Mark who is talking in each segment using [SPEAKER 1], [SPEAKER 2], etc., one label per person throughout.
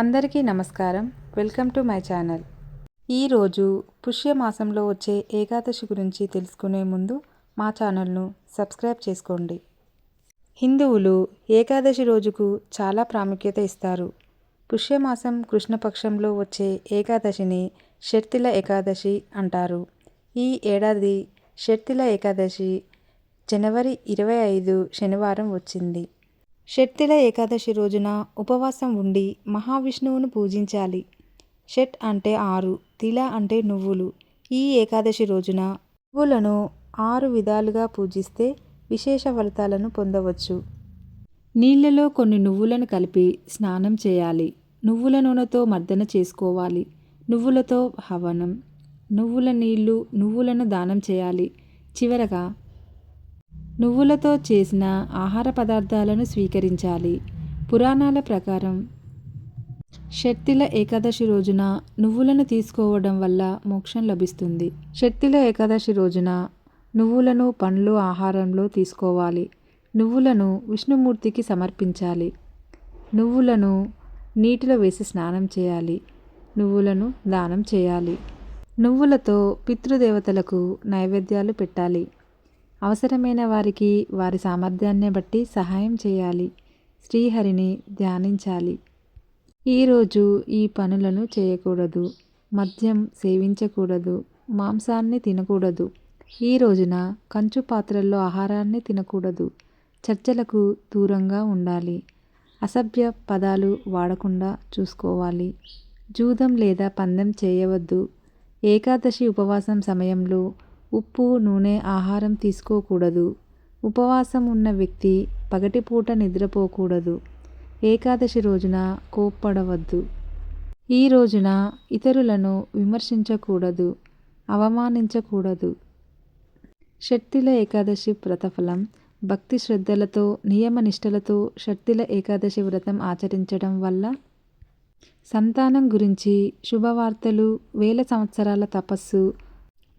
[SPEAKER 1] అందరికీ నమస్కారం. Welcome to my channel. ఈరోజు పుష్యమాసంలో వచ్చే ఏకాదశి గురించి తెలుసుకునే ముందు మా ఛానల్ను సబ్స్క్రైబ్ చేసుకోండి. హిందువులు ఏకాదశి రోజుకు చాలా ప్రాముఖ్యత ఇస్తారు. పుష్యమాసం కృష్ణపక్షంలో వచ్చే ఏకాదశిని షర్తిల ఏకాదశి అంటారు. ఈ ఏడాది షర్తిల ఏకాదశి జనవరి ఇరవై ఐదు శనివారం వచ్చింది. షట్తిల ఏకాదశి రోజున ఉపవాసం ఉండి మహావిష్ణువును పూజించాలి. షట్ అంటే ఆరు తిల అంటే నువ్వులు. ఈ ఏకాదశి రోజున నువ్వులను ఆరు విధాలుగా పూజిస్తే విశేష ఫలితాలను పొందవచ్చు. నీళ్ళలో కొన్ని నువ్వులను కలిపి స్నానం చేయాలి. నువ్వుల నూనెతో మర్దన చేసుకోవాలి. నువ్వులతో హవనం. నువ్వుల నీళ్ళు నువ్వులను దానం చేయాలి. చివరగా నువ్వులతో చేసిన ఆహార పదార్థాలను స్వీకరించాలి. పురాణాల ప్రకారం షట్తిల ఏకాదశి రోజున నువ్వులను తీసుకోవడం వల్ల మోక్షం లభిస్తుంది. షట్తిల ఏకాదశి రోజున నువ్వులను పండ్లు ఆహారంలో తీసుకోవాలి. నువ్వులను విష్ణుమూర్తికి సమర్పించాలి. నువ్వులను నీటిలో వేసి స్నానం చేయాలి. నువ్వులను దానం చేయాలి. నువ్వులతో పితృదేవతలకు నైవేద్యాలు పెట్టాలి. అవసరమైన వారికి వారి సామర్థ్యాన్ని బట్టి సహాయం చేయాలి. శ్రీహరిని ధ్యానించాలి. ఈరోజు ఈ పనులను చేయకూడదు. మద్యం సేవించకూడదు. మాంసాన్ని తినకూడదు. ఈ రోజున కంచు పాత్రల్లో ఆహారాన్ని తినకూడదు. చర్చలకు దూరంగా ఉండాలి. అసభ్య పదాలు వాడకుండా చూసుకోవాలి. జూదం లేదా పందెం చేయవద్దు. ఏకాదశి ఉపవాసం సమయంలో ఉప్పు నూనె ఆహారం తీసుకోకూడదు. ఉపవాసం ఉన్న వ్యక్తి పగటిపూట నిద్రపోకూడదు. ఏకాదశి రోజున కోప్పడవద్దు. ఈ రోజున ఇతరులను విమర్శించకూడదు. అవమానించకూడదు. షట్తిల ఏకాదశి వ్రతఫలం భక్తి శ్రద్ధలతో నియమనిష్టలతో షట్తిల ఏకాదశి వ్రతం ఆచరించడం వల్ల సంతానం గురించి శుభవార్తలు వేల సంవత్సరాల తపస్సు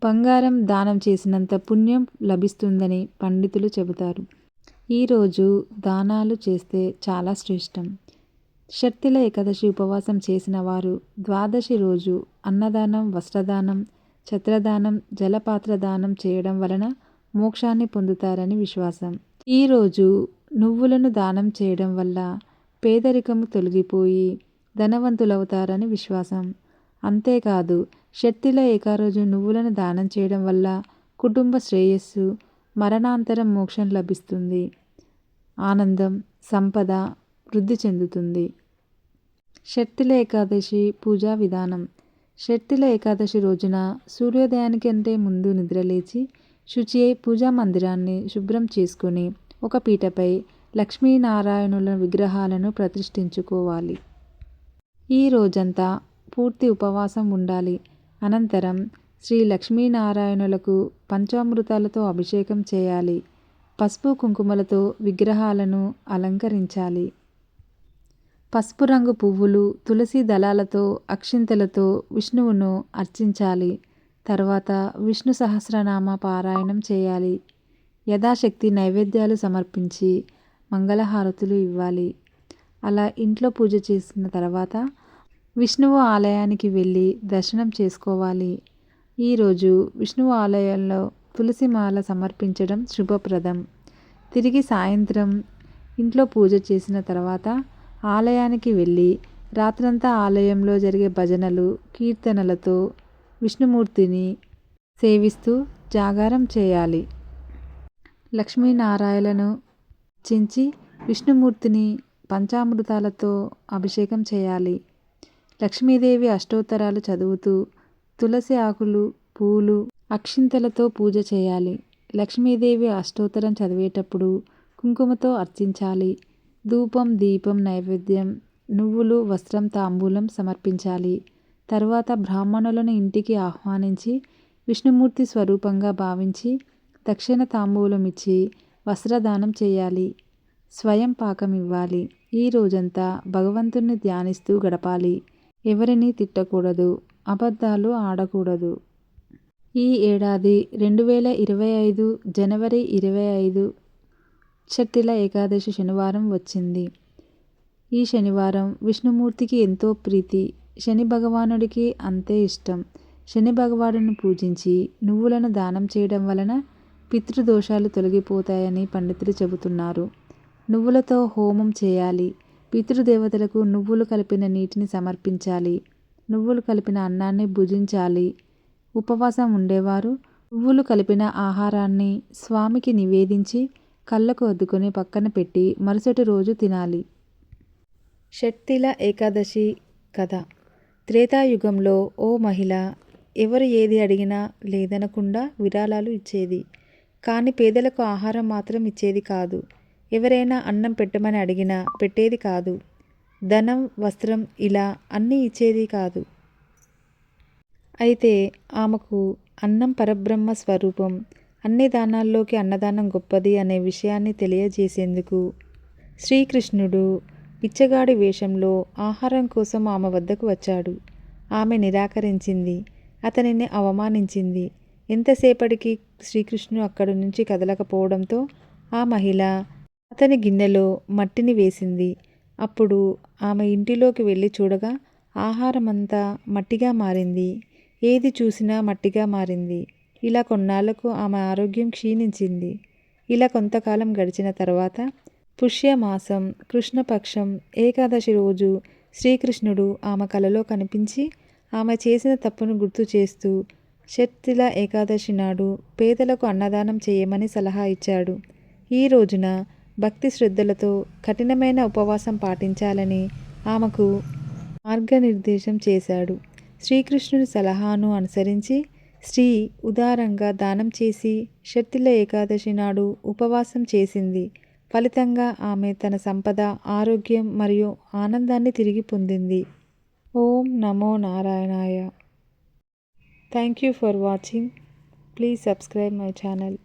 [SPEAKER 1] బంగారం దానం చేసినంత పుణ్యం లభిస్తుందని పండితులు చెబుతారు. ఈరోజు దానాలు చేస్తే చాలా శ్రేష్టం. షట్తిల ఏకాదశి ఉపవాసం చేసిన వారు ద్వాదశి రోజు అన్నదానం వస్త్రదానం ఛత్రదానం జలపాత్ర దానం చేయడం వలన మోక్షాన్ని పొందుతారని విశ్వాసం. ఈరోజు నువ్వులను దానం చేయడం వల్ల పేదరికము తొలగిపోయి ధనవంతులవుతారని విశ్వాసం. అంతేకాదు షట్తిల ఏకారోజు నువ్వులను దానం చేయడం వల్ల కుటుంబ శ్రేయస్సు మరణాంతరం మోక్షం లభిస్తుంది. ఆనందం సంపద వృద్ధి చెందుతుంది. షట్తిల ఏకాదశి పూజా విధానం. షట్తిల ఏకాదశి రోజున సూర్యోదయానికంటే ముందు నిద్రలేచి శుచి అయి పూజా మందిరాన్ని శుభ్రం చేసుకుని ఒక పీటపై లక్ష్మీనారాయణుల విగ్రహాలను ప్రతిష్ఠించుకోవాలి. ఈ రోజంతా పూర్తి ఉపవాసం ఉండాలి. అనంతరం శ్రీ లక్ష్మీనారాయణులకు పంచామృతాలతో అభిషేకం చేయాలి. పసుపు కుంకుమలతో విగ్రహాలను అలంకరించాలి. పసుపు రంగు పువ్వులు తులసి దళాలతో అక్షింతలతో విష్ణువును అర్చించాలి. తర్వాత విష్ణు సహస్రనామ పారాయణం చేయాలి. యథాశక్తి నైవేద్యాలు సమర్పించి మంగళహారతులు ఇవ్వాలి. అలా ఇంట్లో పూజ చేసిన తర్వాత విష్ణువు ఆలయానికి వెళ్ళి దర్శనం చేసుకోవాలి. ఈరోజు విష్ణువు ఆలయంలో తులసి మాల సమర్పించడం శుభప్రదం. తిరిగి సాయంత్రం ఇంట్లో పూజ చేసిన తర్వాత ఆలయానికి వెళ్ళి రాత్రంతా ఆలయంలో జరిగే భజనలు కీర్తనలతో విష్ణుమూర్తిని సేవిస్తూ జాగారం చేయాలి. లక్ష్మీనారాయణను చించి విష్ణుమూర్తిని పంచామృతాలతో అభిషేకం చేయాలి. లక్ష్మీదేవి అష్టోత్తరాలు చదువుతూ తులసి ఆకులు పూలు అక్షింతలతో పూజ చేయాలి. లక్ష్మీదేవి అష్టోత్తరం చదివేటప్పుడు కుంకుమతో అర్చించాలి. ధూపం దీపం నైవేద్యం నువ్వులు వస్త్రం తాంబూలం సమర్పించాలి. తర్వాత బ్రాహ్మణులను ఇంటికి ఆహ్వానించి విష్ణుమూర్తి స్వరూపంగా భావించి దక్షిణ తాంబూలం ఇచ్చి వస్త్రదానం చేయాలి. స్వయం పాకం ఇవ్వాలి. ఈ రోజంతా భగవంతుణ్ణి ధ్యానిస్తూ గడపాలి. ఎవరిని తిట్టకూడదు అబద్ధాలు ఆడకూడదు. ఈ ఏడాది రెండు వేల ఇరవై ఐదు జనవరి ఇరవై ఐదు షట్టిల ఏకాదశి శనివారం వచ్చింది. ఈ శనివారం విష్ణుమూర్తికి ఎంతో ప్రీతి. శని భగవానుడికి అంతే ఇష్టం. శని భగవానుడిని పూజించి నువ్వులను దానం చేయడం వలన పితృదోషాలు తొలగిపోతాయని పండితులు చెబుతున్నారు. నువ్వులతో హోమం చేయాలి. పితృదేవతలకు నువ్వులు కలిపిన నీటిని సమర్పించాలి. నువ్వులు కలిపిన అన్నాన్ని భుజించాలి. ఉపవాసం ఉండేవారు. నువ్వులు కలిపిన ఆహారాన్ని స్వామికి నివేదించి కళ్ళకు అద్దుకొని పక్కన పెట్టి మరుసటి రోజు తినాలి. షట్తిల ఏకాదశి కథ. త్రేతాయుగంలో ఓ మహిళ ఎవరు ఏది అడిగినా లేదనకుండా విరాళాలు ఇచ్చేది. కానీ పేదలకు ఆహారం మాత్రం ఇచ్చేది కాదు. ఎవరైనా అన్నం పెట్టమని అడిగినా పెట్టేది కాదు. ధనం వస్త్రం ఇలా అన్నీ ఇచ్చేది కాదు. అయితే ఆమెకు అన్నం పరబ్రహ్మ స్వరూపం అన్ని దానాల్లోకి అన్నదానం గొప్పది అనే విషయాన్ని తెలియజేసేందుకు శ్రీకృష్ణుడు పిచ్చగాడి వేషంలో ఆహారం కోసం ఆమె వద్దకు వచ్చాడు. ఆమె నిరాకరించింది. అతనిని అవమానించింది. ఎంతసేపటికి శ్రీకృష్ణుడు అక్కడి నుంచి కదలకపోవడంతో ఆ మహిళ అతని గిన్నెలో మట్టిని వేసింది. అప్పుడు ఆమె ఇంటిలోకి వెళ్ళి చూడగా ఆహారమంతా మట్టిగా మారింది. ఏది చూసినా మట్టిగా మారింది. ఇలా కొన్నాళ్ళకు ఆమె ఆరోగ్యం క్షీణించింది. ఇలా కొంతకాలం గడిచిన తర్వాత పుష్యమాసం కృష్ణపక్షం ఏకాదశి రోజు శ్రీకృష్ణుడు ఆమె కలలో కనిపించి ఆమె చేసిన తప్పును గుర్తు చేస్తూ షట్తిల ఏకాదశి నాడు పేదలకు అన్నదానం చేయమని సలహా ఇచ్చాడు. ఈ రోజున భక్తి శ్రద్ధలతో కఠినమైన ఉపవాసం పాటించాలని ఆమెకు మార్గనిర్దేశం చేశాడు. శ్రీకృష్ణుడి సలహాను అనుసరించి స్త్రీ ఉదారంగా దానం చేసి షట్తిల ఏకాదశి నాడు ఉపవాసం చేసింది. ఫలితంగా ఆమె తన సంపద ఆరోగ్యం మరియు ఆనందాన్ని తిరిగి పొందింది. ఓం నమో నారాయణాయ. Thank you for watching. Please subscribe my channel.